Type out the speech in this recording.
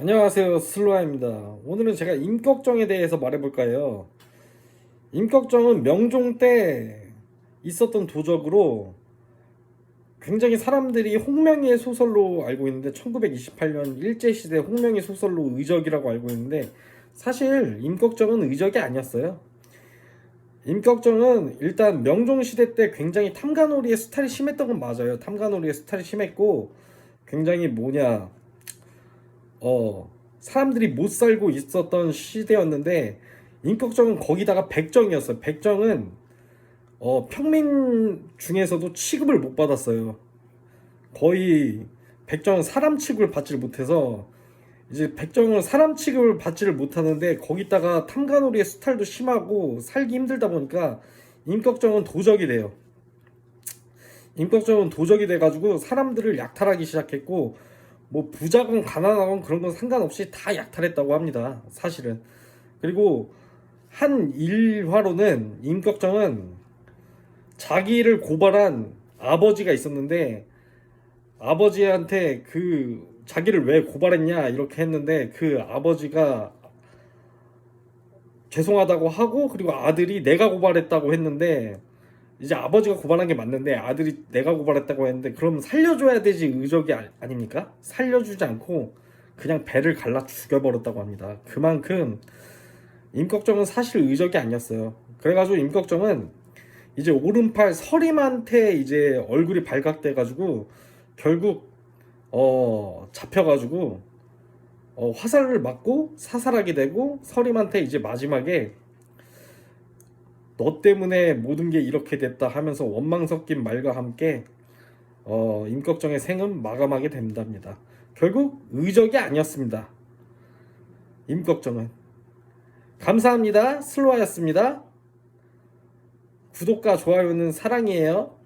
안녕하세요 슬로아입니다. 오늘은 제가 임꺽정에 대해서 말해볼까요? 임꺽정은 명종 때 있었던 도적으로 굉장히 사람들이 홍명희의 소설로 알고 있는데 1928년 일제시대 홍명희 소설로 의적이라고 알고 있는데 사실 임꺽정은 의적이 아니었어요. 임꺽정은 일단 명종시대 때 굉장히 탐관오리의 수탈이 심했던 건 맞아요. 탐관오리의 수탈이 심했고 굉장히 뭐냐 어 사람들이 못 살고 있었던 시대였는데 임꺽정은 거기다가 백정이었어요. 백정은 어 평민 중에서도 취급을 못 받았어요. 거의 백정은 사람 취급을 받지를 못해서 이제 백정은 사람 취급을 받지를 못하는데 거기다가 탐관오리의 수탈도 심하고 살기 힘들다 보니까 임꺽정은 도적이 돼요. 임꺽정은 도적이 돼가지고 사람들을 약탈하기 시작했고 뭐 부자건 가난하건 그런 건 상관없이 다 약탈했다고 합니다. 사실은. 그리고 한 일화로는 임꺽정은 자기를 고발한 아버지가 있었는데 아버지한테 그 자기를 왜 고발했냐 이렇게 했는데 그 아버지가 죄송하다고 하고 그리고 아들이 내가 고발했다고 했는데 이제 아버지가 고발한 게 맞는데 아들이 내가 고발했다고 했는데 그럼 살려줘야 되지 의적이 아, 아닙니까? 살려주지 않고 그냥 배를 갈라 죽여버렸다고 합니다. 그만큼 임꺽정은 사실 의적이 아니었어요. 그래가지고 임꺽정은 이제 오른팔 서림한테 이제 얼굴이 발각돼가지고 결국 어 잡혀가지고 어 화살을 맞고 사살하게 되고 서림한테 이제 마지막에 너 때문에 모든 게 이렇게 됐다 하면서 원망 섞인 말과 함께 어, 임꺽정의 생은 마감하게 된답니다. 결국 의적이 아니었습니다. 임꺽정은 감사합니다. 슬로아였습니다. 구독과 좋아요는 사랑이에요.